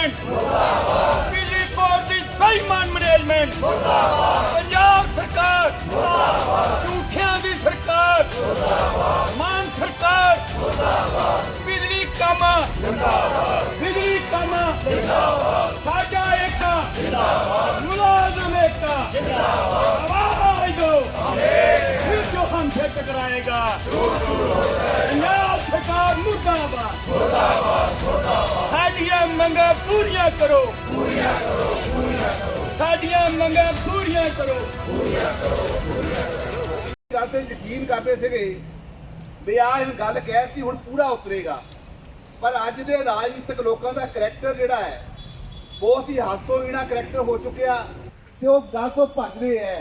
Management ਮੁਰਦਾਬਾਦ ਬਿਜਲੀ board ਦੀ ਬੇਈਮਾਨ ਮੈਨੇਜਮੈਂਟ ਮੁਰਦਾਬਾਦ ਪੰਜਾਬ ਸਰਕਾਰ ਮੁਰਦਾਬਾਦ ਝੂਠਿਆਂ ਦੀ ਸਰਕਾਰ ਮੁਰਦਾਬਾਦ ਮਾਨ ਸਰਕਾਰ ਮੁਰਦਾਬਾਦ ਬਿਜਲੀ ਕਾਮਾ ਮੁਰਦਾਬਾਦ ਬਿਜਲੀ ਕਾਮਾ ਮੁਰਦਾਬਾਦ ਸਾਡਾ ਏਕਾ ਮੁਰਦਾਬਾਦ ਮੁਲਾਜ਼ਮ ਏਕਾ ਮੁਰਦਾਬਾਦ ਆਵਾਜ਼ ਦਿਓ ਫਿਰ ਜੋ ਹਮ ਸੇ ਟਕਰਾਏਗਾ। ਦੂਰ ਦੂਰ ਹੋ ਜਾਏਗਾ ਪੰਜਾਬ ਸਰਕਾਰ ਮੁਰਦਾਬਾਦ ਮੁਰਦਾਬਾਦ। ਦੀਆਂ ਮੰਗਾਂ ਪੂਰੀਆਂ ਕਰੋ। ਪੂਰੀਆਂ ਕਰੋ ਪੂਰੀਆਂ ਕਰੋ ਸਾਡੀਆਂ ਮੰਗਾਂ ਪੂਰੀਆਂ ਕਰੋ। ਪੂਰੀਆਂ ਕਰੋ ਪੂਰੀਆਂ ਕਰੋ ਦਾਤੇ ਯਕੀਨ ਕਰਦੇ ਸੀਗੇ ਵੀ ਆ ਇਹ ਗੱਲ ਕਹਿਤੀ ਹੁਣ ਪੂਰਾ ਉਤਰੇਗਾ। ਪਰ ਅੱਜ ਦੇ ਰਾਜਨੀਤਿਕ ਲੋਕਾਂ ਦਾ ਕੈਰੈਕਟਰ ਜਿਹੜਾ ਹੈ, ਬਹੁਤ ਹੀ ਹਾਸੋ ਵੀਣਾ ਕੈਰੈਕਟਰ ਹੋ ਚੁੱਕਿਆ ਤੇ ਉਹ ਗੱਲ ਤੋਂ ਭੱਜਦੇ ਐ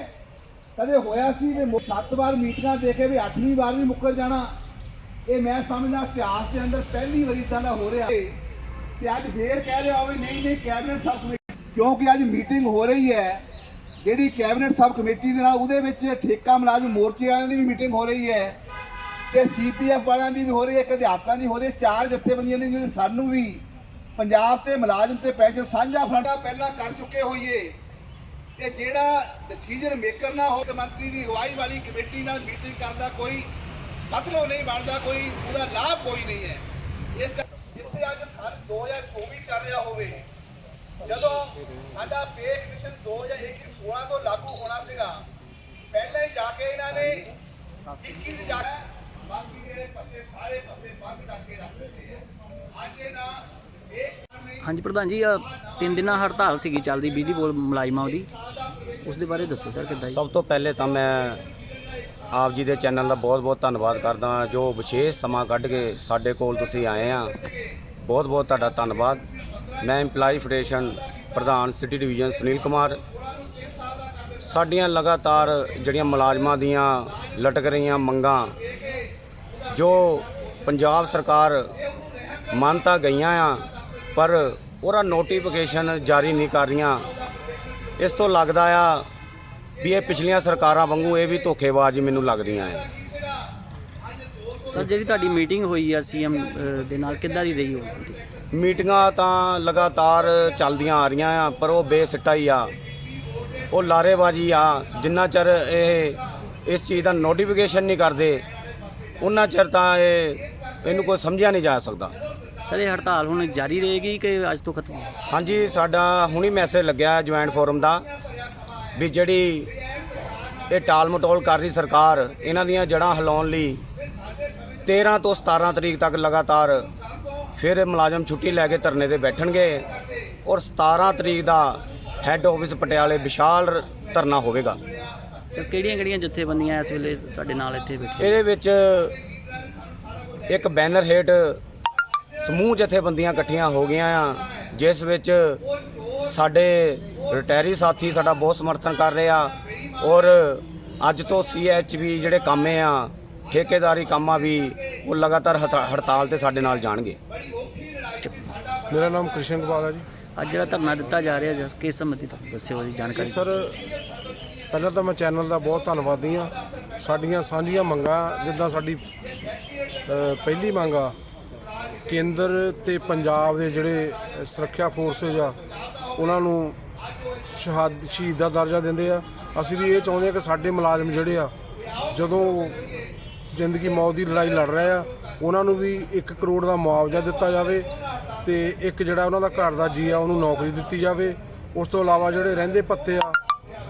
ਕਦੇ ਹੋਇਆ ਸੀ ਵੀ ਸੱਤ ਵਾਰ ਮੀਟਿੰਗਾਂ ਦੇ ਕੇ ਵੀ ਅੱਠਵੀਂ ਵਾਰ ਵੀ ਮੁੱਕਰ ਜਾਣਾ? ਇਹ ਮੈਂ ਸਮਝਦਾ ਇਤਿਹਾਸ ਦੇ ਅੰਦਰ ਪਹਿਲੀ ਵਾਰੀ ਇਦਾਂ ਦਾ ਹੋ ਰਿਹਾ। ਤੇ ਅੱਜ ਫੇਰ ਕਹਿ ਰਿਹਾ ਹੋਵੇ ਨਹੀਂ ਨਹੀਂ ਕੈਬਨਿਟ ਸਬ ਕਮੇਟੀ ਕਿਉਂਕਿ ਅੱਜ ਮੀਟਿੰਗ ਹੋ ਰਹੀ ਹੈ, ਜਿਹੜੀ ਕੈਬਨਿਟ ਸਬ ਕਮੇਟੀ ਦੇ ਨਾਲ, ਉਹਦੇ ਵਿੱਚ ਠੇਕਾ ਮੁਲਾਜ਼ਮ ਮੋਰਚੇ ਵਾਲਿਆਂ ਦੀ ਵੀ ਮੀਟਿੰਗ ਹੋ ਰਹੀ ਹੈ ਤੇ ਸੀਪੀਐਫ ਵਾਲਿਆਂ ਦੀ ਵੀ ਹੋ ਰਹੀ ਹੈ, ਇੱਕ ਅਧਿਆਪਕਾਂ ਦੀ ਹੋ ਰਹੀ ਹੈ, ਚਾਰ ਜਥੇਬੰਦੀਆਂ ਦੀ ਜਿਹੜੇ ਸਾਨੂੰ ਵੀ ਪੰਜਾਬ ਤੇ ਮੁਲਾਜ਼ਮ ਤੇ ਪੈਨਸ਼ਨ ਸਾਂਝਾ ਫਰੰਟਾ ਪਹਿਲਾਂ ਕਰ ਚੁੱਕੇ ਹੋਈਏ। ਤੇ ਜਿਹੜਾ ਡਿਸੀਜਨ ਮੇਕਰ ਨਾ ਹੋ ਮੁੱਖ ਮੰਤਰੀ ਦੀ ਅਗਵਾਈ ਵਾਲੀ ਕਮੇਟੀ ਨਾਲ ਮੀਟਿੰਗ ਕਰਦਾ ਕੋਈ ਮਤਲਬ ਨਹੀਂ ਬਣਦਾ, ਕੋਈ ਉਹਦਾ ਲਾਭ ਕੋਈ ਨਹੀਂ ਹੈ। ਇਸ ਕਰਕੇ ਜਿੱਥੇ ਅੱਜ ਸਾਲ 2024 ਚੱਲ ਰਿਹਾ ਹੋਵੇ ਜਦੋਂ ਸਾਡਾ ਪੇ ਕਮਿਸ਼ਨ 2021 ਤੋਂ ਲਾਗੂ ਹੋਣਾ ਸੀਗਾ ਪਹਿਲਾਂ ਹੀ ਜਾ ਕੇ ਇਹਨਾਂ ਨੇ 21 ਚ ਜਾ ਕੇ ਬਾਕੀ ਜਿਹੜੇ ਪੱਤੇ ਸਾਰੇ ਪੱਤੇ ਬੰਦ ਕਰਕੇ ਰੱਖ ਦਿੱਤੇ ਆ। ਅੱਜ ਇਹ ਹਾਂਜੀ ਪ੍ਰਧਾਨ ਜੀ ਤਿੰਨ ਦਿਨਾਂ ਹੜਤਾਲ ਸੀਗੀ ਚੱਲਦੀ ਬਿਜਲੀ ਬੋਰਡ ਮੁਲਾਜ਼ਮਾਂ ਦੀ। ਉਸ ਦੇ ਬਾਰੇ ਦੱਸੋ ਸਰ ਕਿੱਦਾਂ ਸਭ ਤੋਂ ਪਹਿਲੇ ਤਾਂ ਮੈਂ ਆਪ ਜੀ ਦੇ ਚੈਨਲ ਦਾ ਬਹੁਤ-ਬਹੁਤ ਧੰਨਵਾਦ ਕਰਦਾ ਹਾਂ। ਜੋ ਵਿਸ਼ੇਸ਼ ਸਮਾਂ ਕੱਢ ਕੇ ਸਾਡੇ ਕੋਲ ਤੁਸੀਂ ਆਏ ਆ ਬਹੁਤ-ਬਹੁਤ ਤੁਹਾਡਾ ਧੰਨਵਾਦ। ਮੈਂ EMPLOYE ਫੈਡਰੇਸ਼ਨ ਪ੍ਰਧਾਨ ਸਿਟੀ ਡਿਵੀਜ਼ਨ ਸੁਨੀਲ ਕੁਮਾਰ। ਸਾਡੀਆਂ ਲਗਾਤਾਰ ਜਿਹੜੀਆਂ ਮੁਲਾਜ਼ਮਾਂ ਦੀਆਂ ਲਟਕ ਰਹੀਆਂ ਮੰਗਾਂ, ਜੋ ਪੰਜਾਬ ਸਰਕਾਰ ਮੰਨਤਾ ਗਈਆਂ ਆ, ਪਰ ਉਹਦਾ ਨੋਟੀਫਿਕੇਸ਼ਨ ਜਾਰੀ ਨਹੀਂ ਕਰ ਰਹੀਆਂ। ਇਸ ਤੋਂ ਲੱਗਦਾ ਆ ਵੀ ਇਹ ਪਿਛਲੀਆਂ ਸਰਕਾਰਾਂ ਵਾਂਗੂ ਇਹ ਵੀ ਧੋਖੇਬਾਜ਼ ਮੈਨੂੰ ਲੱਗਦੀਆਂ ਆ ਸਰ ਜਿਹੜੀ ਤੁਹਾਡੀ ਮੀਟਿੰਗ ਹੋਈ ਆ ਸੀਐਮ ਦੇ ਨਾਲ ਕਿੱਦਾਂ ਦੀ ਰਹੀ ਉਹ? ਮੀਟਿੰਗਾਂ ਤਾਂ ਲਗਾਤਾਰ ਚੱਲਦੀਆਂ ਆ ਰਹੀਆਂ ਆ ਪਰ ਉਹ ਬੇਸਿੱਟਾ ਹੀ ਆ। ਉਹ ਲਾਰੇਬਾਜ਼ੀ ਆ ਜਿੰਨਾ ਚਿਰ ਇਹ ਇਸ ਚੀਜ਼ ਦਾ ਨੋਟੀਫਿਕੇਸ਼ਨ ਨਹੀਂ ਕਰਦੇ ਉਹਨਾਂ ਚਿਰ ਤਾਂ ਇਹ ਇਹਨੂੰ ਕੋਈ ਸਮਝਿਆ ਨਹੀਂ ਜਾ ਸਕਦਾ। ਸਰ ਇਹ ਹੜਤਾਲ ਹੁਣ ਜਾਰੀ ਰਹੇਗੀ ਕਿ ਅੱਜ ਤੋਂ ਖਤਮ? ਹਾਂਜੀ ਸਾਡਾ ਹੁਣੀ ਮੈਸੇਜ ਲੱਗਿਆ ਜੁਆਇੰਟ ਫੋਰਮ ਦਾ। ਵੀ ਜਿਹੜੀ ਇਹ ਟਾਲ ਮਟੋਲ ਕਰ ਰਹੀ ਸਰਕਾਰ ਇਹਨਾਂ ਦੀਆਂ ਜੜਾਂ ਹਿਲਾਉਣ ਲਈ 13 ਤੋਂ 17 ਤਰੀਕ ਤੱਕ ਲਗਾਤਾਰ ਫਿਰ ਮੁਲਾਜ਼ਮ ਛੁੱਟੀ ਲੈ ਕੇ ਧਰਨੇ ਤੇ ਬੈਠਣਗੇ ਔਰ 17 ਤਰੀਕ ਦਾ ਹੈੱਡ ਆਫਿਸ ਪਟਿਆਲੇ ਵਿਸ਼ਾਲ ਧਰਨਾ ਹੋਵੇਗਾ। ਸਰ ਕਿਹੜੀਆਂ ਕਿਹੜੀਆਂ ਜਥੇਬੰਦੀਆਂ ਇਸ ਵੇਲੇ ਸਾਡੇ ਨਾਲ ਇੱਥੇ ਬੈਠੇ ਇਹਦੇ ਵਿੱਚ ਇੱਕ ਬੈਨਰ ਹੇਠ ਸਮੂਹ ਜਥੇਬੰਦੀਆਂ ਇਕੱਠੀਆਂ ਹੋ ਗਈਆਂ ਆ ਜਿਸ ਵਿੱਚ ਸਾਡੇ ਰਿਟਾਇਰੀ ਸਾਥੀ ਸਾਡਾ ਬਹੁਤ ਸਮਰਥਨ ਕਰ ਰਹੇ ਆ। ਔਰ ਅੱਜ ਤੋਂ ਸੀਐਚਬੀ ਜਿਹੜੇ ਕੰਮੇ ਆ ਠੇਕੇਦਾਰੀ ਕੰਮਾਂ ਵੀ ਉਹ ਲਗਾਤਾਰ ਹਤਾ- ਹੜਤਾਲ ਤੇ ਸਾਡੇ ਨਾਲ ਜਾਣਗੇ। ਮੇਰਾ ਨਾਮ ਕ੍ਰਿਸ਼ਨ ਕੁਮਾਰ ਹੈ ਜੀ। ਅੱਜ ਜਿਹੜਾ ਧਰਨਾ ਦਿੱਤਾ ਜਾ ਰਿਹਾ ਜਿਸ ਕਿਸ ਸੰਬੰਧੀ ਤੁਹਾਨੂੰ ਦੱਸਿਓ ਜੀ ਜਾਣਕਾਰੀ? ਸਰ ਪਹਿਲਾਂ ਤਾਂ ਮੈਂ ਚੈਨਲ ਦਾ ਬਹੁਤ ਧੰਨਵਾਦੀ ਹਾਂ। ਸਾਡੀਆਂ ਸਾਂਝੀਆਂ ਮੰਗਾਂ ਜਿੱਦਾਂ ਸਾਡੀ ਅ, ਪਹਿਲੀ ਮੰਗ ਆ ਕੇਂਦਰ ਤੇ ਪੰਜਾਬ ਦੇ ਜਿਹੜੇ ਸੁਰੱਖਿਆ ਫੋਰਸਸ ਆ ਉਹਨਾਂ ਨੂੰ ਸ਼ਹਾਦ ਸ਼ਹੀਦ ਦਾ ਦਰਜਾ ਦਿੰਦੇ ਆ। ਅਸੀਂ ਵੀ ਇਹ ਚਾਹੁੰਦੇ ਆ ਕਿ ਸਾਡੇ ਮੁਲਾਜ਼ਮ ਜਿਹੜੇ ਆ, ਜਦੋਂ ਜ਼ਿੰਦਗੀ ਮੌਤ ਦੀ ਲੜਾਈ ਲੜ ਰਹੇ ਆ, ਉਹਨਾਂ ਨੂੰ ਵੀ 1 ਕਰੋੜ ਦਾ ਮੁਆਵਜ਼ਾ ਦਿੱਤਾ ਜਾਵੇ ਤੇ ਇੱਕ ਜਿਹੜਾ ਉਹਨਾਂ ਦਾ ਘਰ ਦਾ ਜੀ ਆ, ਉਹਨੂੰ ਨੌਕਰੀ ਦਿੱਤੀ ਜਾਵੇ। ਉਸ ਤੋਂ ਇਲਾਵਾ ਜਿਹੜੇ ਰਹਿੰਦੇ ਪੱਤੇ ਆ,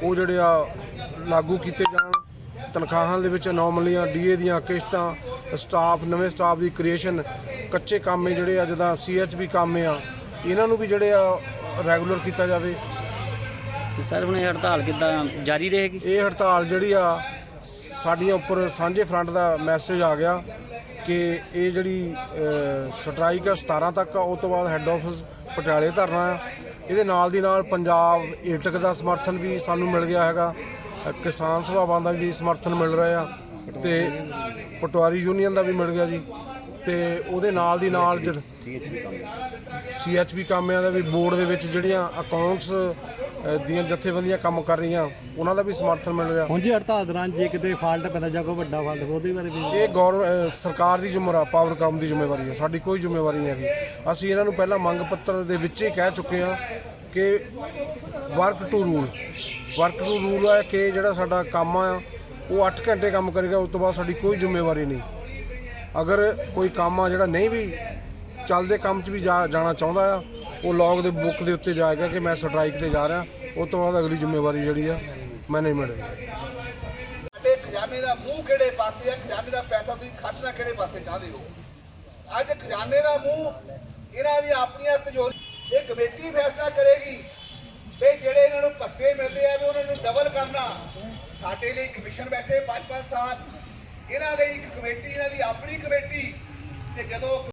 ਉਹ ਜਿਹੜੇ ਆ ਲਾਗੂ ਕੀਤੇ ਜਾਣ। ਤਨਖਾਹਾਂ ਦੇ ਵਿੱਚ ਅਨੋਮਲੀਆਂ ਡੀਏ ਦੀਆਂ ਕਿਸ਼ਤਾਂ ਸਟਾਫ ਨਵੇਂ ਸਟਾਫ ਦੀ ਕ੍ਰੀਏਸ਼ਨ ਕੱਚੇ ਕਾਮੇ ਜਿਹੜੇ ਆ, ਜਿੱਦਾਂ ਸੀਐਚਬੀ ਕਾਮੇ ਆ, ਇਹਨਾਂ ਨੂੰ ਵੀ ਜਿਹੜੇ ਆ ਰੈਗੂਲਰ ਕੀਤਾ ਜਾਵੇ। ਤੇ ਸਰ ਹੁਣ ਇਹ ਹੜਤਾਲ ਕਿੱਦਾਂ ਜਾਰੀ ਰਹੇਗੀ? ਇਹ ਹੜਤਾਲ ਜਿਹੜੀ ਆ ਸਾਡੀਆਂ ਉੱਪਰ ਸਾਂਝੇ ਫਰੰਟ ਦਾ ਮੈਸੇਜ ਆ ਗਿਆ ਕਿ ਇਹ ਜਿਹੜੀ ਸਟ੍ਰਾਈਕ ਆ 17 ਤੱਕ ਆ ਉਸ ਤੋਂ ਬਾਅਦ ਹੈੱਡ ਆਫਿਸ ਪਟਿਆਲੇ ਧਰਨਾ ਆ। ਇਹਦੇ ਨਾਲ ਦੀ ਨਾਲ ਪੰਜਾਬ ਏਟਕ ਦਾ ਸਮਰਥਨ ਵੀ ਸਾਨੂੰ ਮਿਲ ਗਿਆ ਹੈਗਾ। ਕਿਸਾਨ ਸਭਾਵਾਂ ਦਾ ਵੀ ਸਮਰਥਨ ਮਿਲ ਰਿਹਾ ਆ ਤੇ ਪਟਵਾਰੀ ਯੂਨੀਅਨ ਦਾ ਵੀ ਮਿਲ ਗਿਆ ਜੀ। ਤੇ ਉਹਦੇ ਨਾਲ ਦੀ ਨਾਲ ਜਦ ਸੀਐਚਬੀ ਕਾਮਿਆਂ ਦਾ ਵੀ ਬੋਰਡ ਦੇ ਵਿੱਚ ਜਿਹੜੀਆਂ ਅਕਾਊਂਟਸ ਦੀਆਂ ਜਥੇਬੰਦੀਆਂ ਕੰਮ ਕਰ ਰਹੀਆਂ ਉਹਨਾਂ ਦਾ ਵੀ ਸਮਰਥਨ ਮਿਲ ਰਿਹਾ। ਹੁਣ ਜੀ ਹੜਤਾਲ ਦੌਰਾਨ ਜੇ ਕਿਤੇ ਫਾਲਟ ਪੈਂਦਾ ਜਾਂ ਕੋਈ ਵੱਡਾ ਫਾਲਟ ਉਹਦੇ ਬਾਰੇ ਵੀ ਇਹ ਗੌਰ ਸਰਕਾਰ ਦੀ ਜ਼ਿੰਮੇਵਾਰੀ ਪਾਵਰ ਕਾਮ ਦੀ ਜ਼ਿੰਮੇਵਾਰੀ ਹੈ। ਸਾਡੀ ਕੋਈ ਜ਼ਿੰਮੇਵਾਰੀ ਨਹੀਂ ਹੈਗੀ। ਅਸੀਂ ਇਹਨਾਂ ਨੂੰ ਪਹਿਲਾਂ ਮੰਗ ਪੱਤਰ ਦੇ ਵਿੱਚ ਹੀ ਕਹਿ ਚੁੱਕੇ ਹਾਂ ਕਿ work to rule work to rule ਹੈ ਕਿ ਜਿਹੜਾ ਸਾਡਾ ਕੰਮ ਆ ਉਹ 8 ਘੰਟੇ ਕੰਮ ਕਰੇਗਾ ਉਸ ਤੋਂ ਬਾਅਦ ਸਾਡੀ ਕੋਈ ਜ਼ਿੰਮੇਵਾਰੀ ਨਹੀਂ। ਅਗਰ ਕੋਈ ਕੰਮ ਆ ਜਿਹੜਾ ਨਹੀਂ ਵੀ ਚੱਲਦੇ ਕੰਮ 'ਚ ਵੀ ਜਾ- ਜਾਣਾ ਚਾਹੁੰਦਾ ਆ। ਉਹ ਲੌਗ ਦੇ ਬੁੱਕ ਦੇ ਉੱਤੇ ਜਾਏਗਾ ਕਿ ਮੈਂ ਸਟ੍ਰਾਈਕ ਤੇ ਜਾ ਰਿਹਾ। ਉਸ ਤੋਂ ਬਾਅਦ ਅਗਲੀ ਜ਼ਿੰਮੇਵਾਰੀ ਜਿਹੜੀ ਆ ਮੈਨੇਜਮੈਂਟ ਦੀ ਸਾਡੇ ਖਜ਼ਾਨੇ ਦਾ ਮੂੰਹ ਕਿਹੜੇ ਪਾਸੇ ਹੈ ਖਜ਼ਾਨੇ ਦਾ ਪੈਸਾ ਤੁਸੀਂ ਖਰਚਣਾ ਕਿਹੜੇ ਪਾਸੇ ਚਾਹਦੇ ਹੋ? ਅੱਜ ਖਜ਼ਾਨੇ ਦਾ ਮੂੰਹ ਇਹਨਾਂ ਦੀ ਆਪਣੀਆਂ ਤਿਜੋਰੀ ਇਹ ਕਮੇਟੀ ਫੈਸਲਾ ਕਰੇਗੀ ਵੀ ਜਿਹੜੇ ਇਹਨਾਂ ਨੂੰ ਭੱਤੇ ਮਿਲਦੇ ਆ, ਵੀ ਉਹਨਾਂ ਨੂੰ ਡਬਲ ਕਰਨਾ। ਸਾਡੇ ਲਈ ਕਮਿਸ਼ਨ ਬੈਠੇ 5-5 ਸਾਲ। ਇਹਨਾਂ ਲਈ ਇੱਕ ਕਮੇਟੀ, ਇਹਨਾਂ ਦੀ ਆਪਣੀ ਕਮੇਟੀ। ਤੇ ਜਦੋਂ